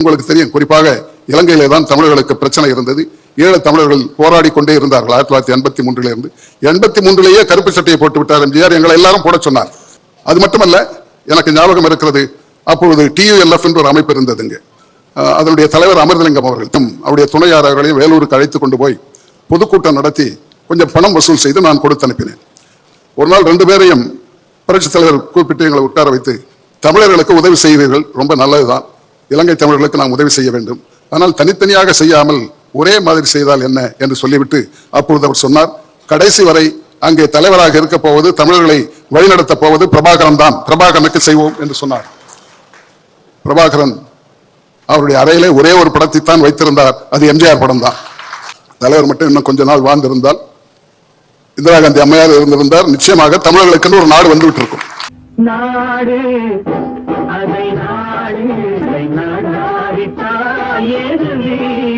உங்களுக்கு தெரியும். குறிப்பாக இலங்கையிலே தான் தமிழர்களுக்கு பிரச்சனை இருந்தது. ஈழ தமிழர்கள் போராடி கொண்டே இருந்தார்கள் ஆயிரத்தி தொள்ளாயிரத்தி எண்பத்தி மூன்றிலே இருந்து எண்பத்தி மூன்றிலேயே கருப்பு சட்டையை போட்டு விட்டார் எம்ஜிஆர். எங்களை எல்லாரும் போட சொன்னார். அது மட்டுமல்ல எனக்கு ஞாபகம் இருக்கிறது. அப்பொழுது டியூஎல்எஃப் என்ற ஒரு அமைப்பு இருந்ததுங்க அதனுடைய தலைவர் அமிர்தலிங்கம் அவர்களும் அவருடைய துணையார் அவர்களையும் வேலூருக்கு அழைத்து கொண்டு போய் பொதுக்கூட்டம் நடத்தி கொஞ்சம் பணம் வசூல் செய்து நான் கொடுத்து அனுப்பினேன். ஒரு நாள் ரெண்டு பேரையும் புரட்சித் தலைவர் கூப்பிட்டு எங்களை உட்கார வைத்து தமிழர்களுக்கு உதவி செய்வீர்கள். ரொம்ப நல்லதுதான். இலங்கை தமிழர்களுக்கு நாம் உதவி செய்ய வேண்டும். ஆனால் தனித்தனியாக செய்யாமல் ஒரே மாதிரி செய்தால் என்ன என்று சொல்லிவிட்டு அப்பொழுது அவர் சொன்னார் கடைசி வரை அங்கே தலைவராக இருக்க போவது தமிழர்களை வழிநடத்தப் போவது பிரபாகரன் தான். பிரபாகரனுக்கு செய்வோம் என்று சொன்னார். பிரபாகரன் அவருடைய அறையிலே ஒரே ஒரு படத்தை தான் வைத்திருந்தார். அது எம்ஜிஆர் படம் தான். தலைவர் மட்டும் இன்னும் கொஞ்ச நாள் வாழ்ந்திருந்தால் இந்திரா காந்தி அம்மையார் இருந்திருந்தார். நிச்சயமாக தமிழர்களுக்கு ஒரு நாடு வந்து விட்டிருக்கும் நாடு அதை